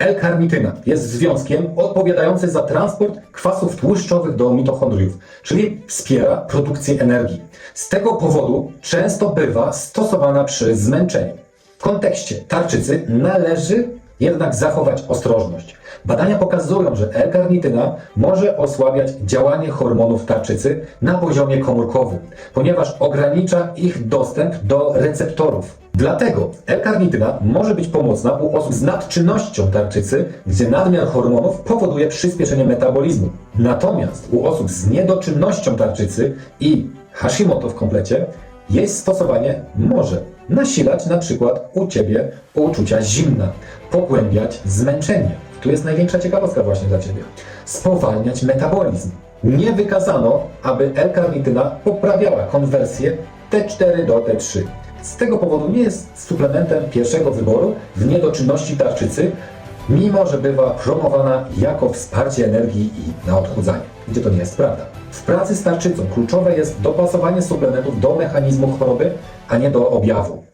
L-karnityna jest związkiem odpowiadającym za transport kwasów tłuszczowych do mitochondriów, czyli wspiera produkcję energii. Z tego powodu często bywa stosowana przy zmęczeniu. W kontekście tarczycy należy jednak zachować ostrożność. Badania pokazują, że L-karnityna może osłabiać działanie hormonów tarczycy na poziomie komórkowym, ponieważ ogranicza ich dostęp do receptorów. Dlatego L-karnityna może być pomocna u osób z nadczynnością tarczycy, gdzie nadmiar hormonów powoduje przyspieszenie metabolizmu. Natomiast u osób z niedoczynnością tarczycy i Hashimoto w komplecie jej stosowanie może nasilać na przykład u Ciebie uczucia zimna, pogłębiać zmęczenie. Tu jest największa ciekawostka właśnie dla Ciebie. Spowalniać metabolizm. Nie wykazano, aby L-karnityna poprawiała konwersję T4 do T3. Z tego powodu nie jest suplementem pierwszego wyboru w niedoczynności tarczycy, mimo że bywa promowana jako wsparcie energii i na odchudzanie, gdzie to nie jest prawda. W pracy z tarczycą kluczowe jest dopasowanie suplementów do mechanizmu choroby, a nie do objawu.